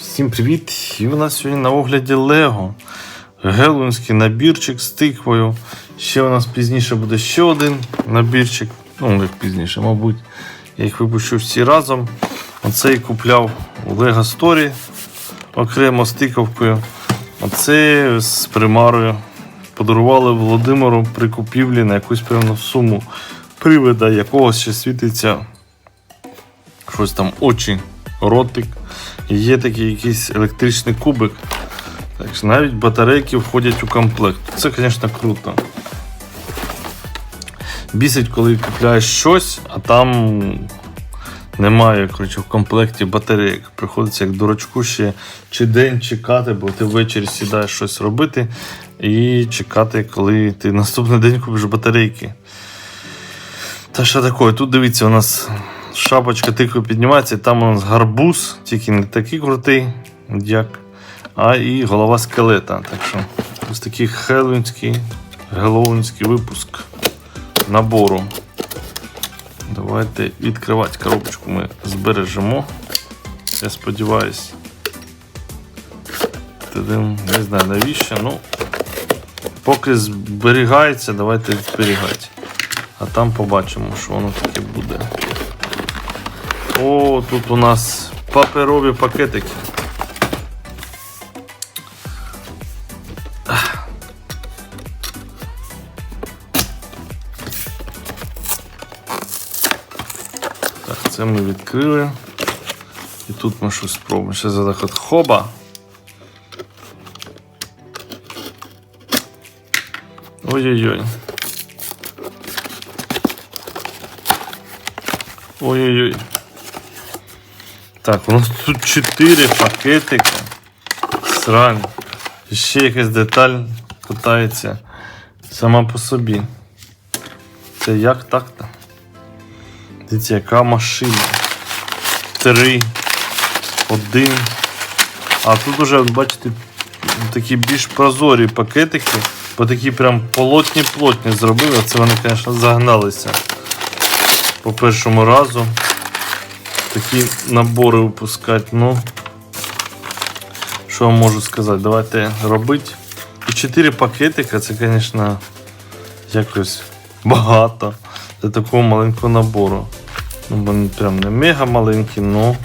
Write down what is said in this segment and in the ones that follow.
Всім привіт! І у нас сьогодні на огляді Лего. Гелунський набірчик з тиквою. Ще у нас пізніше буде ще один набірчик. Ну, як пізніше, мабуть. Я їх випущу всі разом. Оцей купляв у Lego Story окремо з тиковкою. Оце з примарою. Подарували Володимиру при купівлі на якусь певну суму привида, якогось ще світиться щось там очі, ротик. Є такий якийсь електричний кубик. Так що навіть батарейки входять у комплект. Це, звісно, круто. Бісить, коли купляєш щось, а там немає коротше, в комплекті батарейок. Приходиться як дурачку ще чи день чекати, бо ти ввечері сідаєш щось робити і чекати, коли ти наступний день купиш батарейки. Та що таке? Тут дивіться, у нас шапочка тихо піднімається, і там у нас гарбуз, тільки не такий крутий, як, а і голова скелета. Так що ось такий хеллоуінський, геловінський випуск набору. Давайте відкривати коробочку ми збережемо. Я сподіваюсь. Не знаю навіщо, ну поки зберігається, давайте зберігати. А там побачимо, що воно таке буде. О, тут у нас паперові пакетики. Так, це ми відкрили. І тут ми щось спробуємо. Ще за от хоба. Ой-ой-ой. Ой-ой-ой. Так, у нас тут 4 пакетики. Срань. Ще якась деталь питається сама по собі. Це як так-то? Дивіться, яка машина. Три. Один. А тут уже, бачите, такі більш прозорі пакетики, бо такі прям полотні-плотні зробили. Це вони, звісно, загналися по першому разу такі набори випускати. Ну, що я можу сказати? Давайте робити. І 4 пакетика, це, звісно, якось багато для такого маленького набору. Ну, він прям не мега маленький, але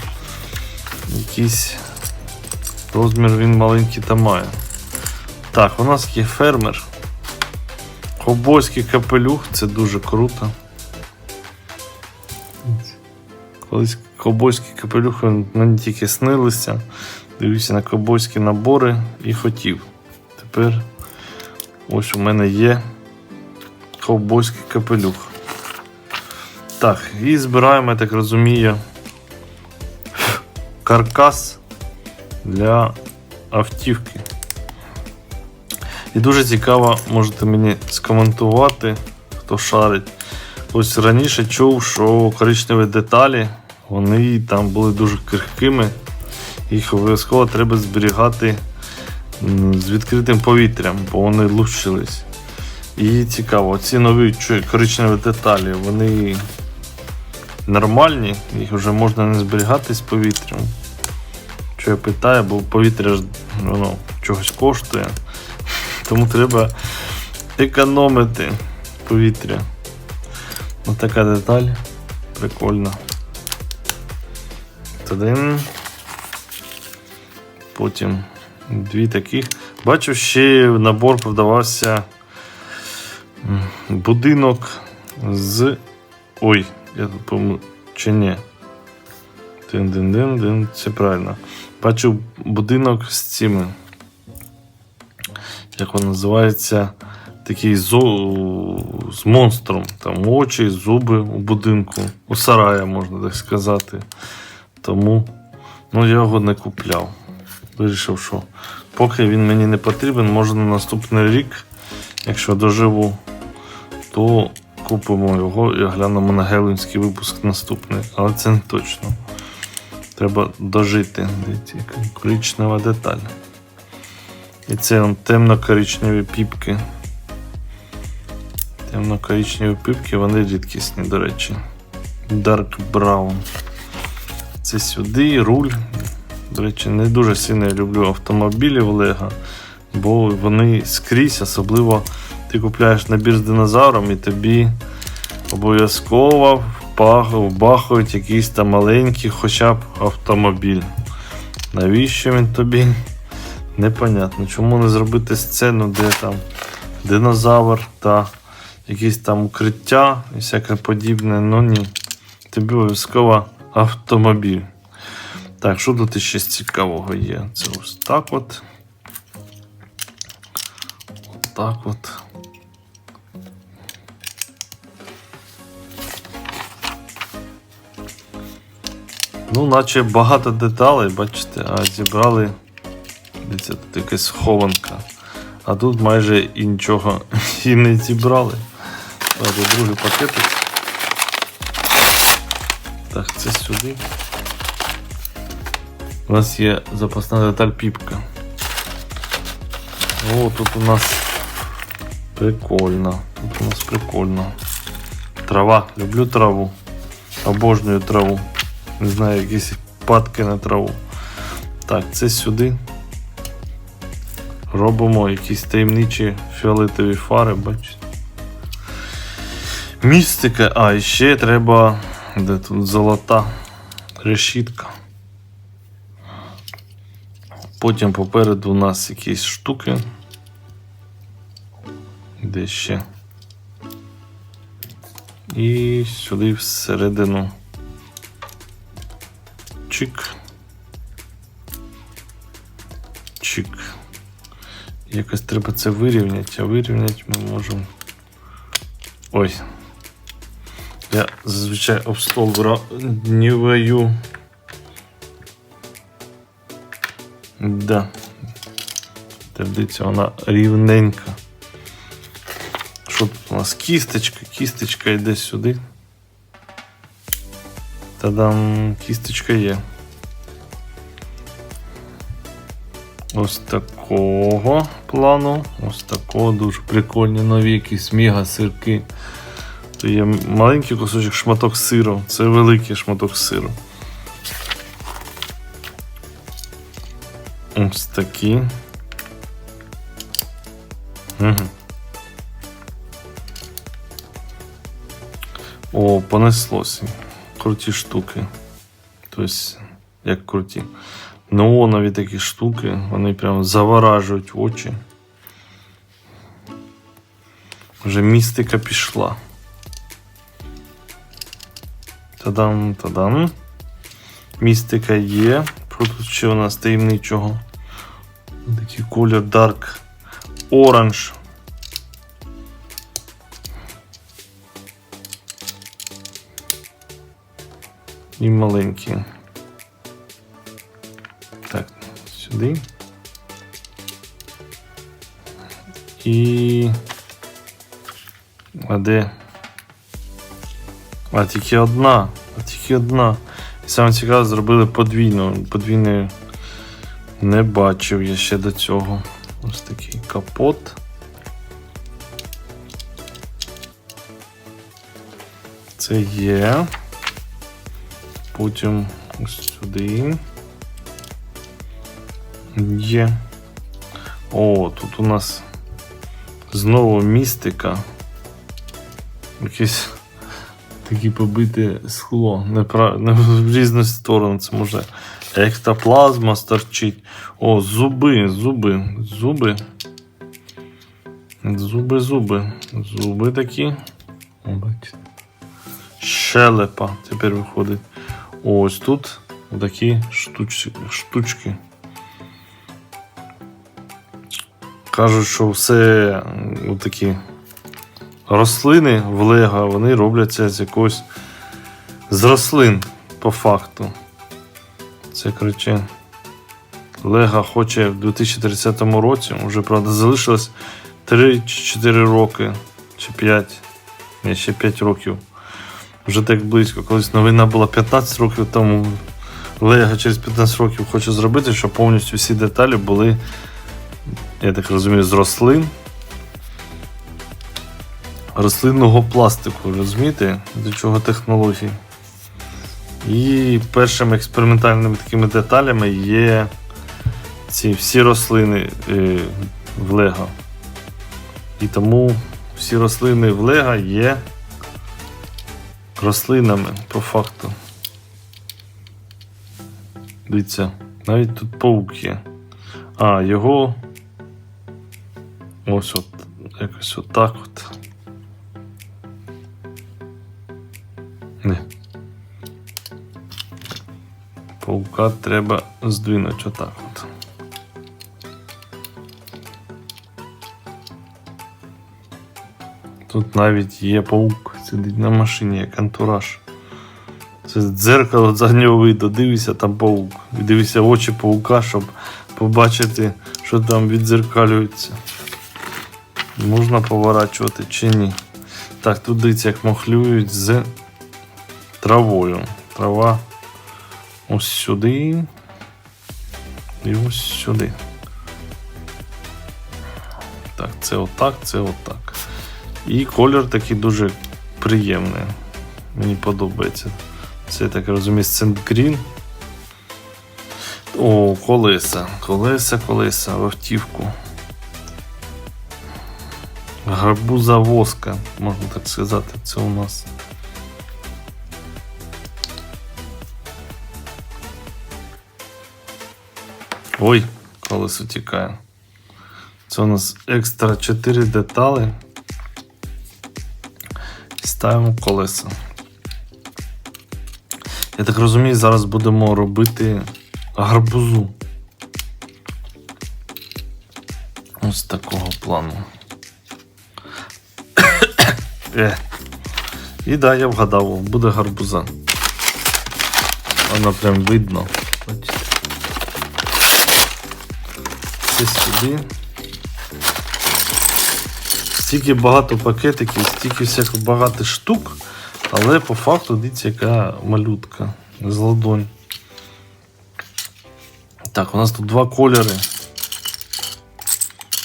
якийсь розмір він маленький та має. Так, у нас є фермер. Ковбойський капелюх, це дуже круто. Колись ковбойські капелюхи мені тільки снилися. Дивився на ковбойські набори і хотів. Тепер ось у мене є ковбойський капелюх. Так, і збираємо, я так розумію, каркас для автівки. І дуже цікаво, можете мені скоментувати, хто шарить. Ось раніше чув, що коричневі деталі вони там були дуже крихкими. Їх обов'язково треба зберігати з відкритим повітрям, бо вони лущились. І цікаво, ці нові коричневі деталі, вони нормальні, їх вже можна не зберігати з повітрям. Що я питаю, бо повітря ж воно чогось коштує. Тому треба економити повітря. Ось така деталь. Прикольно. Один. Потім дві таких. Бачу, ще набор продавався будинок з. Ой, я тут помню. Чи ні? Дин-дин-дин-дин, це правильно. Бачу будинок з цими. Як він називається? Такий зо... з монстром. Там очі, зуби у будинку, у сарая, можна так сказати. Тому ну, я його не купляв. Вирішив, що поки він мені не потрібен, може на наступний рік, якщо доживу, то купимо його і глянемо на гелинський випуск наступний. Але це не точно. Треба дожити. Дивіться, яка коричнева деталь. І це темно-коричневі піпки. Темно-коричневі піпки, вони рідкісні, до речі. Dark Brown. Це сюди, руль. До речі, не дуже сильно я люблю автомобілі в Лего, бо вони скрізь, особливо ти купляєш набір з динозавром і тобі обов'язково вбахують якийсь там маленький хоча б автомобіль. Навіщо він тобі? Непонятно. Чому не зробити сцену, де там динозавр та якісь там укриття і всяке подібне. Ну ні. Тобі обов'язково автомобіль. Так, що тут ще цікавого є? Це ось так от. От так от. Ну, наче багато деталей, бачите, а зібрали. Дивіться, тут якась хованка. А тут майже і нічого і не зібрали. Другий пакетик. Так, це сюди. У нас є запасна деталь піпка. О, тут у нас прикольно. Тут у нас прикольно. Трава. Люблю траву. Обожнюю траву. Не знаю, якісь падки на траву. Так, це сюди. Робимо якісь таємничі фіолетові фари, бачите. Містика. А, і ще треба. Де тут золота решітка. Потім попереду у нас якісь штуки. Де ще. І сюди всередину. Чик. Чик. Якось треба це вирівняти, а вирівняти ми можемо. Ой. Я зазвичай об стол вирівнюю. Да. Дивіться, вона рівненька. Що тут у нас? Кісточка, кісточка йде сюди. Та-дам, кісточка є. Ось такого плану. Ось такого дуже прикольні нові якісь мега сирки. То є маленький кусочок шматок сиру, це великий шматок сиру. Ось такі. Угу. О, понеслося. Круті штуки. Тобто, як круті. Неонові такі штуки, вони прям заворажують очі. Вже містика пішла. Тадам, тадам. Містика є. Тут ще у нас таємничого? Такий колір Dark Orange. І маленький. Так, сюди. І. А де? А тільки одна. А тільки одна. І саме цікаве, зробили подвійну. Подвійної не бачив я ще до цього. Ось такий капот. Це є. Потім ось сюди. Є. О, тут у нас знову містика. Якесь такі побите скло. Не, пра... не в різні сторони. Це може ектоплазма сторчить. О, зуби, зуби, зуби. Зуби, зуби. Зуби такі. О. Щелепа тепер виходить. Ось тут такі штуч... штучки. Кажуть, що все м, такі рослини в Лего вони робляться з якогось з рослин по факту. Це коротше. Лего хоче в 2030 році, вже правда залишилось 3 чи 4 роки, чи 5. Ні, ще 5 років. Вже так близько. Колись новина була 15 років тому. Лего через 15 років хоче зробити, щоб повністю всі деталі були, я так розумію, з рослин. Рослинного пластику, розумієте? До чого технології? І першими експериментальними такими деталями є ці всі рослини е, в Лего. І тому всі рослини в Лего є рослинами по факту. Дивіться, навіть тут паук є. А, його. Ось от. Якось отак от. Паука треба здвинути отак от. Тут навіть є паук, сидить на машині, як антураж. Це дзеркало заднього виду, дивися там паук. І дивися очі паука, щоб побачити, що там відзеркалюється. Можна поворачувати чи ні. Так, тут дивіться, як махлюють з травою. Трава ось сюди. І ось сюди. Так, це отак, це отак. І колір такий дуже приємний. Мені подобається. Це я так розумію, Сент Грін. О, колеса. Колеса, колеса, в автівку. Гарбуза воска, можна так сказати, це у нас. Ой, колесо тікає. Це у нас екстра 4 деталі. Ставимо колеса. Я так розумію, зараз будемо робити гарбузу. Ось такого плану. Е. І да, я вгадав, буде гарбуза. Вона прям видно. Це сюди. Стільки багато пакетиків, стільки всяких багато штук, але по факту дивіться, яка малютка з ладонь. Так, у нас тут два кольори.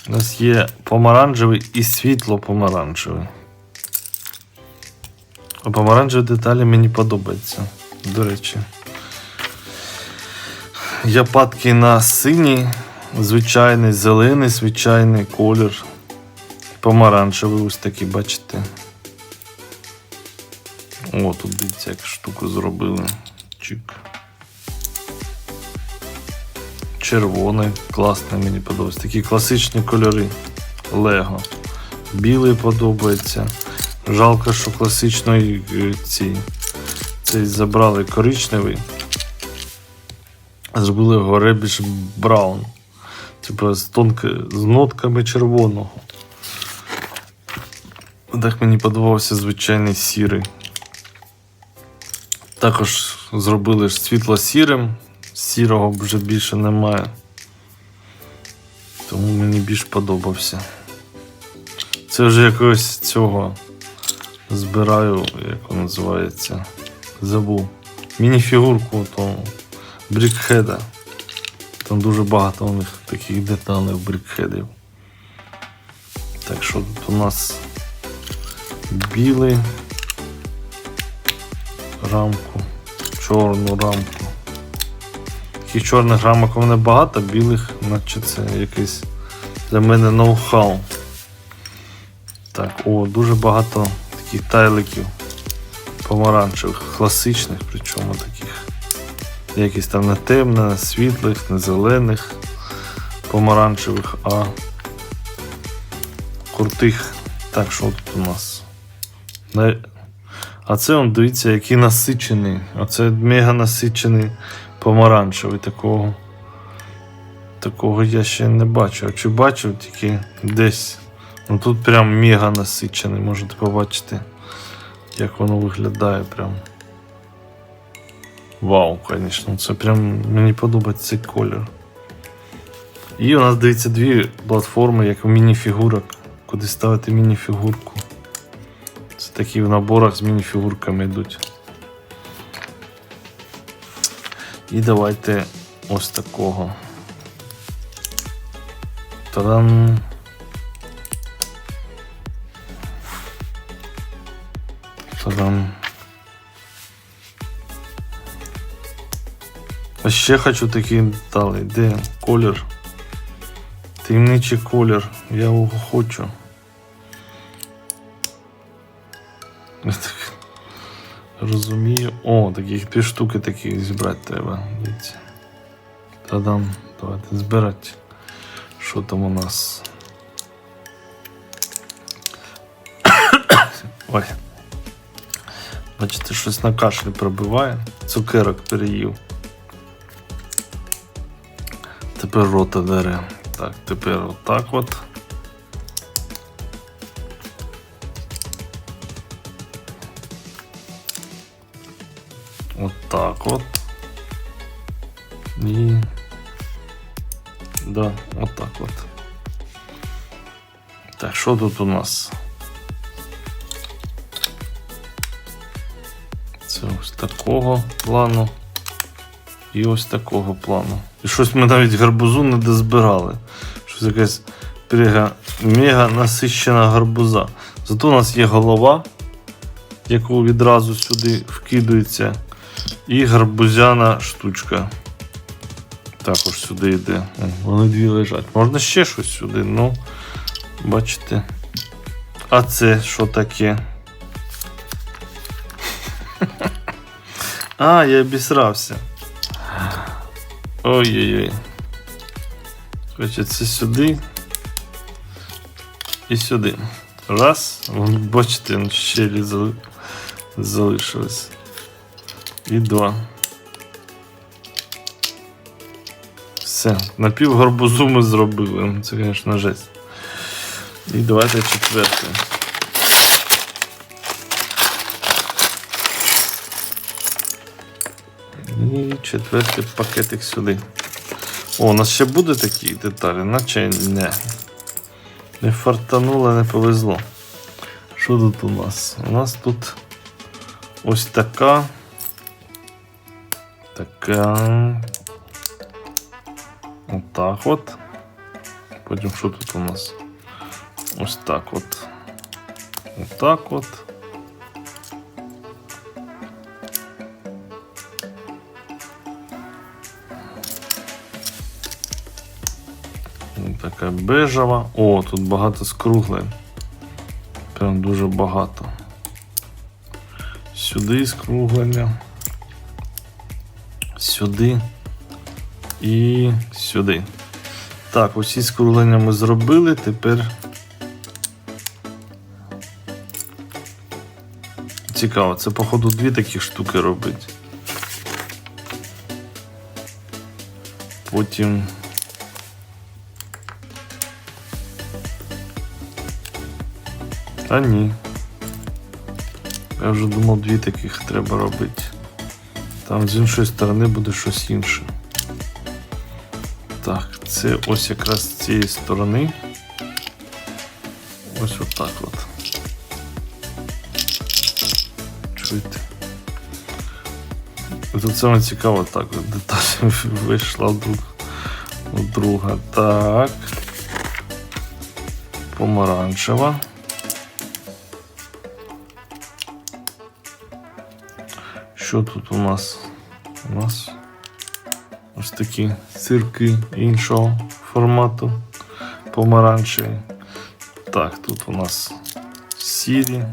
У нас є помаранчевий і світло помаранчевий. А помаранчеві деталі мені подобаються, до речі. Я падки на синій, звичайний, зелений, звичайний колір. Помаранчевий ось такий, бачите. О, тут дивіться, як штуку зробили. Чик. Червоний, класний, мені подобається. Такі класичні кольори. Лего. Білий подобається. Жалко, що класичної е, ці, цей забрали коричневий. Зробили його ребіж браун. Типу з, тонки, з нотками червоного. Так мені подобався звичайний сірий. Також зробили ж світло-сірим, сірого вже більше немає. Тому мені більш подобався. Це вже якогось цього збираю, як воно називається. Забув. Мініфігурку того брікхеда. Там дуже багато у них таких деталей брікхедів. Так що тут у нас білий рамку, чорну рамку. Таких чорних рамок у мене багато, білих, наче це якийсь для мене ноу-хау. Так, о, дуже багато таких тайликів помаранчевих, класичних, причому таких. Якісь там не темне, світлих, не зелених, помаранчевих, а крутих. Так, що тут у нас? А це он, дивіться, який насичений. Оце мега насичений помаранчевий. Такого. Такого я ще не бачив. Чи бачив тільки десь. Ну тут прям мега насичений, можете побачити, як воно виглядає прям. Вау, звісно, це прям мені подобається цей колір. І у нас дивіться дві платформи, як у мініфігурок, куди ставити мініфігурку. Це такі в наборах з мініфігурками йдуть. І давайте ось такого. Та-дам! Та-дам! А ще хочу такі деталі. Де колір? Таємничий колір. Я його хочу. Я так розумію. О, таких дві штуки таких зібрати треба. Дивіться. Та-дам. Давайте збирати. Що там у нас? Ой. Бачите, щось на кашлі пробиває. Цукерок переїв. Тепер рота дере. Так, тепер отак от. Отак от. І. Да, отак от. Так, що тут у нас? Це ось такого плану. І ось такого плану. І щось ми навіть гарбузу не дозбирали. Щось якась мега, насищена гарбуза. Зато у нас є голова, яку відразу сюди вкидується. І гарбузяна штучка. Також сюди йде. Вони дві лежать. Можна ще щось сюди, ну, бачите. А це що таке? А, я обісрався. Ой-ой-ой. Це сюди. І сюди. Раз. Вон, бачите, щелі зали... залишились. І два. Все. Напів гарбузу ми зробили. Це, звісно, жесть. І давайте четверте. Четвертий пакетик сюди. О, у нас ще буде такі деталі, наче не. Не фартануло, не повезло. Що тут у нас? У нас тут ось така. Така. Отак от. Потім що тут у нас? Ось так от. Отак от. Така бежева. О, тут багато скруглень. Прям дуже багато. Сюди скруглення. Сюди і сюди. Так, усі скруглення ми зробили. Тепер. Цікаво, це, походу, дві такі штуки робить. Потім. Та ні. Я вже думав, дві таких треба робити. Там з іншої сторони буде щось інше. Так, це ось якраз з цієї сторони. Ось отак от. Чуєте? Тут саме цікаво так деталь вийшла у друга. Так. Помаранчева. Що тут у нас? У нас ось такі сирки іншого формату помаранчеві. Так, тут у нас сірі.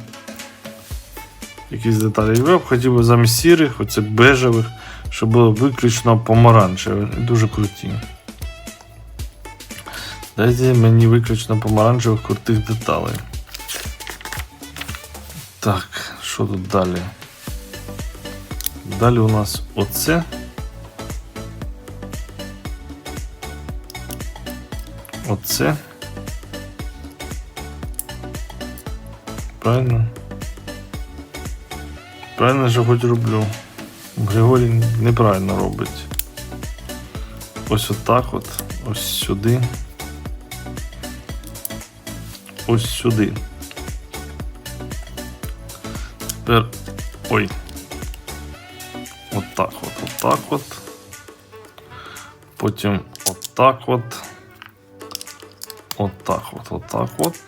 Якісь деталі. Я б хотів би замість сірих, оце бежевих, щоб було виключно помаранчеві. Дуже круті. Дайте мені виключно помаранчевих крутих деталей. Так, що тут далі? Далі у нас оце. Оце. Правильно? Правильно же хоч роблю. Григорій неправильно робить. Ось отак от. Ось сюди. Ось сюди. Тепер. Ой. Отак от, отак от. Потім отак от. Отак от, отак от.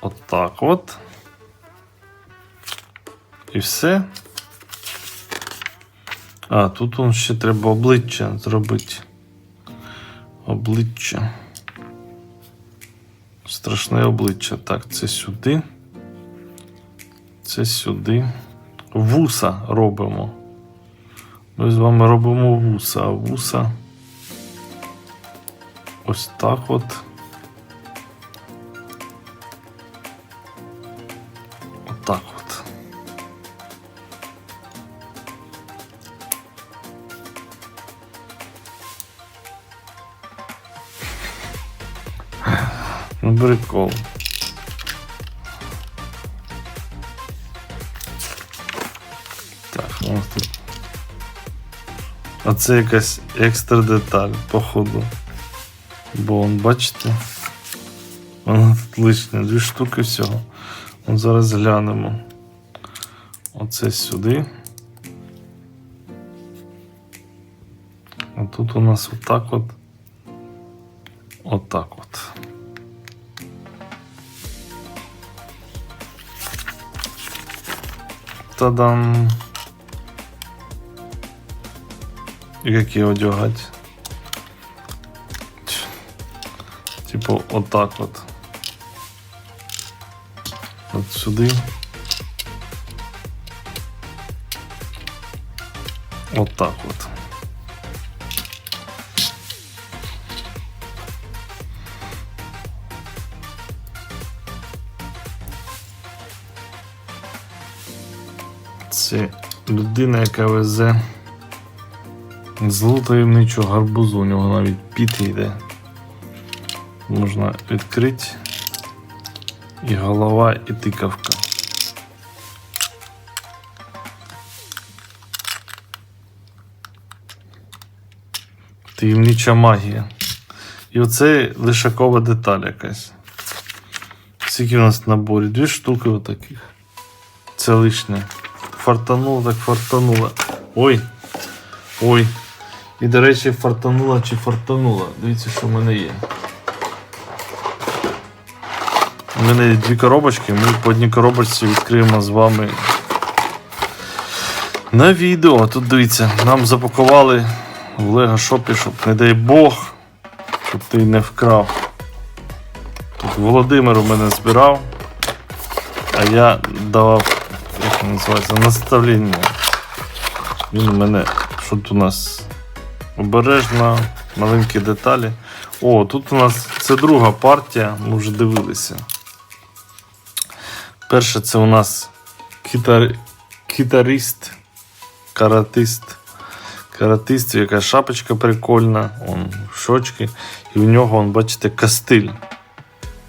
Отак от. І все. А, тут он ще треба обличчя зробити. Обличчя. Страшне обличчя. Так, це сюди. Це сюди. Вуса робимо. Ми з вами робимо вуса. Вуса. Ось так от. Отак от. Ну, прикол. А це якась екстра деталь, походу. Бо он, бачите? Воно тут лишнє, дві штуки всього. От зараз глянемо. Оце сюди. А тут у нас отак от. Отак от. Та-дам! І як її одягати? Ть. Типу, отак от. От сюди. Отак от. Це людина, яка везе злу таємничу гарбузу, у нього навіть піт йде. Можна відкрити. І голова, і тикавка. Таємнича магія. І оце лишакова деталь якась. Скільки у нас в наборі? Дві штуки отаких. Це лишнє. Фартануло, так фартануло. Ой. Ой. І, до речі, фартанула чи фартанула. Дивіться, що в мене є. У мене є дві коробочки, ми по одній коробочці відкриємо з вами на відео. Тут дивіться, нам запакували в Лего Шопі, щоб, не дай Бог, щоб ти не вкрав. Тут Володимир у мене збирав, а я давав, як називається, наставлення. Він у мене, що тут у нас обережно, маленькі деталі. О, тут у нас це друга партія, ми вже дивилися. Перше це у нас кітар... кітарист, каратист. Каратист, яка шапочка прикольна, он щочки, і у нього, он, бачите, кастиль.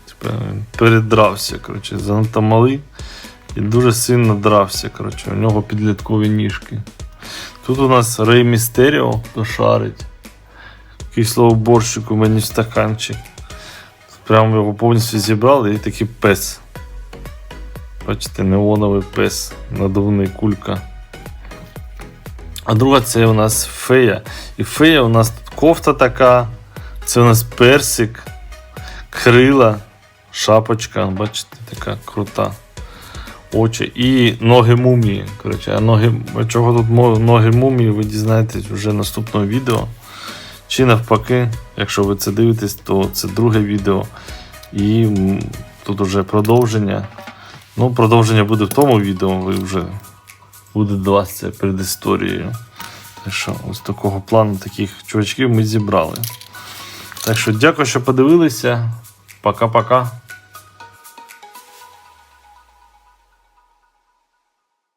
Типа, передрався, коротше, занадто малий і дуже сильно дрався. Коротше, у нього підліткові ніжки. Тут у нас Рей Містеріо, хто шарить. Кислого борщику мені в стаканчик. Прямо його повністю зібрали і такий пес. Бачите, неоновий пес, надувний кулька. А друга це у нас фея. І фея у нас тут кофта така. Це у нас персик, крила, шапочка, бачите, така крута. Очі і ноги мумії. Коротше, а ноги, чого тут ноги мумії, ви дізнаєтесь вже в наступному відео. Чи навпаки, якщо ви це дивитесь, то це друге відео. І тут вже продовження. Ну, продовження буде в тому відео, ви вже буде це перед історією. Так що, ось такого плану таких чувачків ми зібрали. Так що дякую, що подивилися. Пока-пока.